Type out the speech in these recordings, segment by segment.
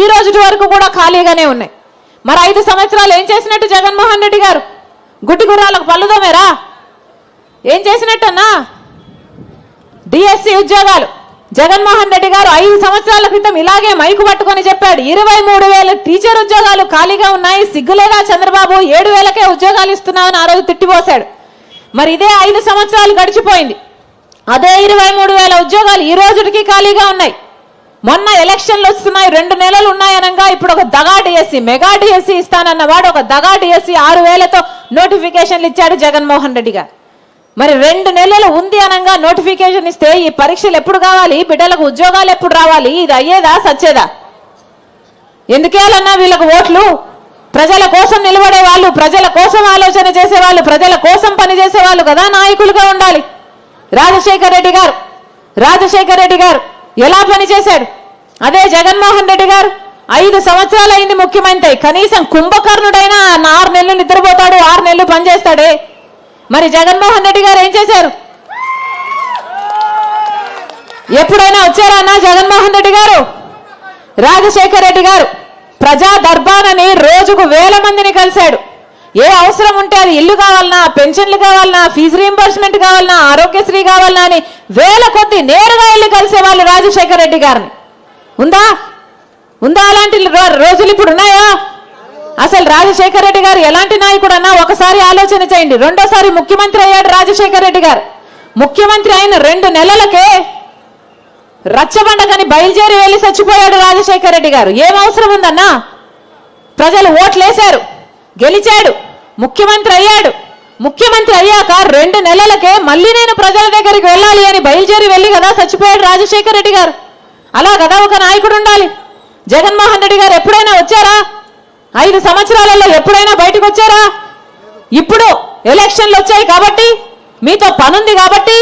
ఈ రోజు వరకు కూడా ఖాళీగానే ఉన్నాయి. మరి ఐదు సంవత్సరాలు ఏం చేసినట్టు జగన్మోహన్ రెడ్డి గారు? గుడ్డి గుర్రాలకు పళ్ళుదోమేరా ఏం చేసినట్టన్నా? డిఎస్సి ఉద్యోగాలు. జగన్మోహన్ రెడ్డి గారు ఐదు సంవత్సరాల క్రితం ఇలాగే మైకు పట్టుకొని చెప్పాడు ఇరవై మూడు వేల టీచర్ ఉద్యోగాలు ఖాళీగా ఉన్నాయి సిగ్గులేదా చంద్రబాబు? ఏడు వేలకే ఉద్యోగాలు ఇస్తున్నామని ఆ రోజు తిట్టిపోశాడు. మరి ఇదే ఐదు సంవత్సరాలు గడిచిపోయింది. అదే ఇరవై మూడు వేల ఉద్యోగాలు ఈ రోజుకి ఖాళీగా ఉన్నాయి. మొన్న ఎలక్షన్లు వస్తున్నాయి రెండు నెలలు ఉన్నాయనగా ఇప్పుడు ఒక దగా డిఎస్సి మెగా డిఎస్సి ఇస్తానన్నవాడు ఒక దగా డిఎస్సి ఆరు వేలతో నోటిఫికేషన్లు ఇచ్చాడు జగన్మోహన్ రెడ్డి గారు. మరి రెండు నెలలు ఉంది అనగా నోటిఫికేషన్ ఇస్తే ఈ పరీక్షలు ఎప్పుడు కావాలి? బిడ్డలకు ఉద్యోగాలు ఎప్పుడు రావాలి? ఇది అయ్యేదా సచ్చేదా? ఎందుకేలన్నా వీళ్ళకు ఓట్లు? ప్రజల కోసం నిలబడే వాళ్ళు ప్రజల కోసం ఆలోచన చేసేవాళ్ళు ప్రజల కోసం పనిచేసే వాళ్ళు కదా నాయకులుగా ఉండాలి. రాజశేఖర్ రెడ్డి గారు రాజశేఖర్ రెడ్డి గారు. ఎలా పనిచేశాడు అదే జగన్మోహన్ రెడ్డి గారు ఐదు సంవత్సరాలు అయింది ముఖ్యమంత్రి. కనీసం కుంభకర్ణుడైనా ఆరు నెలలు నిద్రపోతాడు ఆరు నెలలు పనిచేస్తాడే మరి జగన్మోహన్ రెడ్డి గారు ఏం చేశారు? ఎప్పుడైనా వచ్చారా అన్న జగన్మోహన్ రెడ్డి గారు? రాజశేఖర్ రెడ్డి గారు ప్రజా దర్బారని రోజుకు వేల మందిని కలిశాడు. ఏ అవసరం ఉంటే అది ఇల్లు కావాలన్నా పెన్షన్లు కావాలన్నా ఫీజు రీంబర్స్మెంట్ కావాలన్నా ఆరోగ్యశ్రీ కావాలన్నా అని వేల కొద్ది నేరుగా వెళ్ళి కలిసే వాళ్ళు రాజశేఖర రెడ్డి గారిని. ఉందా? ఉందా అలాంటి రోజులు ఇప్పుడు ఉన్నాయా? అసలు రాజశేఖర రెడ్డి గారు ఎలాంటి నాయకుడు అన్నా ఒకసారి ఆలోచన చేయండి. రెండోసారి ముఖ్యమంత్రి అయ్యాడు రాజశేఖర రెడ్డి గారు. ముఖ్యమంత్రి అయిన రెండు నెలలకే రచ్చబండకని బయలుదేరి వెళ్ళి చచ్చిపోయాడు రాజశేఖర రెడ్డి గారు. ఏం అవసరం ఉందన్నా? ప్రజలు ఓట్లేశారు. గెలిచాడు. ముఖ్యమంత్రి అయ్యాడు. ముఖ్యమంత్రి అయ్యాక రెండు నెలలకే మళ్ళీ నేను ప్రజల దగ్గరికి వెళ్ళాలి అని బయలుదేరి వెళ్ళి కదా చచ్చిపోయాడు రాజశేఖర్ రెడ్డి గారు. అలా కదా ఒక నాయకుడు ఉండాలి. జగన్మోహన్ రెడ్డి గారు ఎప్పుడైనా వచ్చారా? ఐదు సంవత్సరాలలో ఎప్పుడైనా బయటకు వచ్చారా? ఇప్పుడు ఎలక్షన్లు వచ్చాయి కాబట్టి మీతో పనుంది కాబట్టి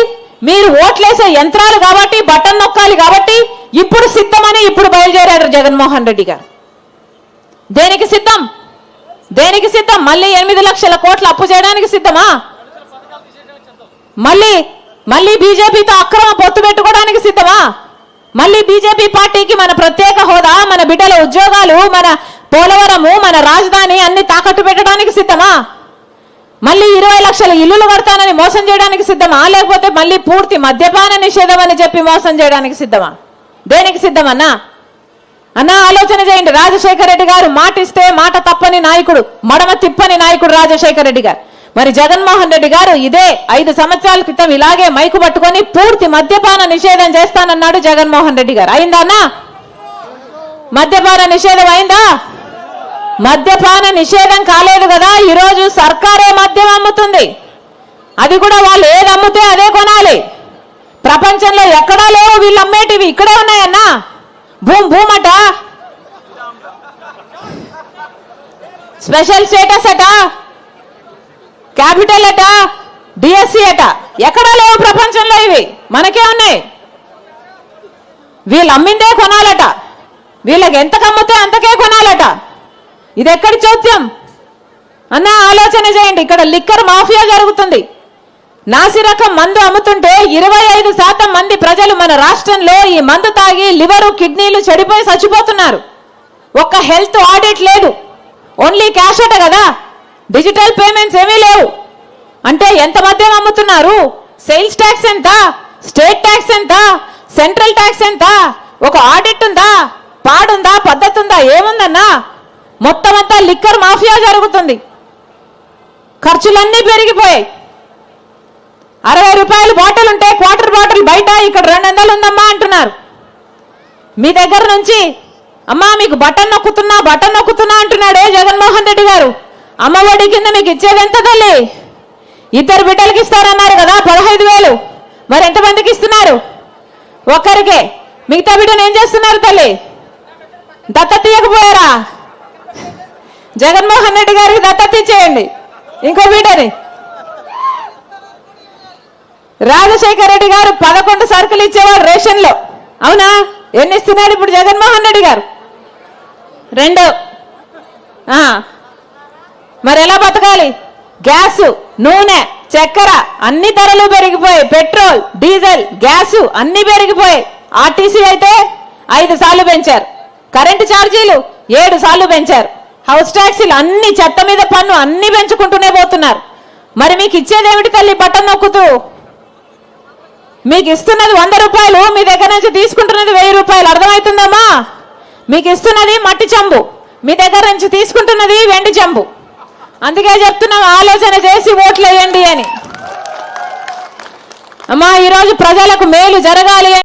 మీరు ఓట్లేసే యంత్రాలు కాబట్టి బటన్ నొక్కాలి కాబట్టి ఇప్పుడు సిద్ధమని ఇప్పుడు బయలుదేరాడు జగన్మోహన్ రెడ్డి గారు. దేనికి సిద్ధం? దేనికి సిద్ధం? మళ్ళీ ఎనిమిది లక్షల కోట్ల అప్పు చేయడానికి సిద్ధమా? మళ్ళీ మళ్ళీ బీజేపీతో అక్రమ పొత్తు పెట్టుకోవడానికి సిద్ధమా? మళ్ళీ బీజేపీ పార్టీకి మన ప్రత్యేక హోదా మన బిడ్డల ఉద్యోగాలు మన పోలవరము మన రాజధాని అన్ని తాకట్టు పెట్టడానికి సిద్ధమా? మళ్ళీ ఇరవై లక్షల ఇల్లులు కడతానని మోసం చేయడానికి సిద్ధమా? లేకపోతే మళ్ళీ పూర్తి మద్యపాన నిషేధం అని చెప్పి మోసం చేయడానికి సిద్ధమా? దేనికి సిద్ధమన్నా? అన్నా ఆలోచన చేయండి. రాజశేఖర రెడ్డి గారు మాటిస్తే మాట తప్పని నాయకుడు మడమ తిప్పని నాయకుడు రాజశేఖర రెడ్డి గారు. మరి జగన్మోహన్ రెడ్డి గారు ఇదే ఐదు సంవత్సరాల క్రితం ఇలాగే మైకు పట్టుకొని పూర్తి మద్యపాన నిషేధం చేస్తానన్నాడు జగన్మోహన్ రెడ్డి గారు. అయిందా మద్యపాన నిషేధం అయిందా? మద్యపాన నిషేధం కాలేదు కదా ఈరోజు సర్కారే మద్యం అమ్ముతుంది. అది కూడా వాళ్ళు ఏది అమ్ముతే అదే కొనాలి. ప్రపంచంలో ఎక్కడా లేవు వీళ్ళు అమ్మేటివి. ఇక్కడే ఉన్నాయన్నా. భూమ్ భూమట అట స్పెషల్ స్టేటస్ అట? క్యాపిటల్ అట? డిఎస్సి అట? ఎక్కడా లేవు ప్రపంచంలో ఇవి. మనకే ఉన్నాయి. వీళ్ళు అమ్మిందే కొనాలట. వీళ్ళకి ఎంత కమ్మితే అంతకే కొనాలట. ఇది ఎక్కడి చోద్యం అన్న ఆలోచన చేయండి. ఇక్కడ లిక్కర్ మాఫియా జరుగుతుంది. నాసిరకం మందు అమ్ముతుంటే ఇరవై ఐదు శాతం మంది ప్రజలు మన రాష్ట్రంలో ఈ మందు తాగి లివరు కిడ్నీలు చెడిపోయి చచ్చిపోతున్నారు. ఒక్క హెల్త్ ఆడిట్ లేదు. ఓన్లీ క్యాష్ అట కదా? డిజిటల్ పేమెంట్స్ ఏమీ లేవు. అంటే ఎంత మద్యం అమ్ముతున్నారు? సేల్స్ ట్యాక్స్ ఎంత? స్టేట్ ట్యాక్స్ ఎంత? సెంట్రల్ ట్యాక్స్ ఎంత? ఒక ఆడిట్ ఉందా? పాడుందా? పద్ధతి ఉందా ఏముందన్నా? మొత్తం అంతా లిక్కర్ మాఫియా జరుగుతుంది. ఖర్చులన్నీ పెరిగిపోయాయి. అరవై రూపాయలు బాటిల్ ఉంటే క్వార్టర్ బాటిల్ బయట ఇక్కడ రెండు వందలు ఉందమ్మా అంటున్నారు. మీ దగ్గర నుంచి అమ్మా మీకు బటన్ నొక్కుతున్నా బటన్ నొక్కుతున్నా అంటున్నాడే జగన్మోహన్ రెడ్డి గారు. అమ్మఒడి కింద మీకు ఇచ్చేది ఎంత తల్లి? ఇద్దరు బిడ్డలకి ఇస్తారన్నారు కదా పదహైదు వేలు. మరి ఎంతమందికి ఇస్తున్నారు? ఒక్కరికే. మిగతా బిడ్డను ఏం చేస్తున్నారు తల్లి? దత్త తీయకపోయారా? జగన్మోహన్ రెడ్డి గారికి దత్త ఇచ్చేయండి ఇంకో బిడ్డని. రాజశేఖర రెడ్డి గారు పదకొండు సరుకులు ఇచ్చేవారు రేషన్లో. అవునా? ఎన్ని ఇస్తున్నారు ఇప్పుడు జగన్మోహన్ రెడ్డి గారు? రెండు. మరి ఎలా బతకాలి? గ్యాస్ నూనె చక్కెర అన్ని ధరలు పెరిగిపోయి పెట్రోల్ డీజిల్ గ్యాస్ అన్ని పెరిగిపోయి ఆర్టీసీ అయితే ఐదు సార్లు పెంచారు. కరెంటు ఛార్జీలు ఏడు సార్లు పెంచారు. హౌస్ ట్యాక్సీలు అన్ని చెత్త మీద పన్ను అన్ని పెంచుకుంటూనే పోతున్నారు. మరి మీకు ఇచ్చేదేమిటి తల్లి బట్టన్ నొక్కుతూ? మీకు ఇస్తున్నది వంద రూపాయలు మీ దగ్గర నుంచి తీసుకుంటున్నది వెయ్యి రూపాయలు. అర్థమవుతుందమ్మా? మీకు ఇస్తున్నది మట్టి చెంబు. మీ దగ్గర నుంచి తీసుకుంటున్నది వెండి చెంబు. అందుకే చెప్తున్నాం ఆలోచన చేసి ఓట్లు వేయండి అని. అమ్మా ఈరోజు ప్రజలకు మేలు జరగాలి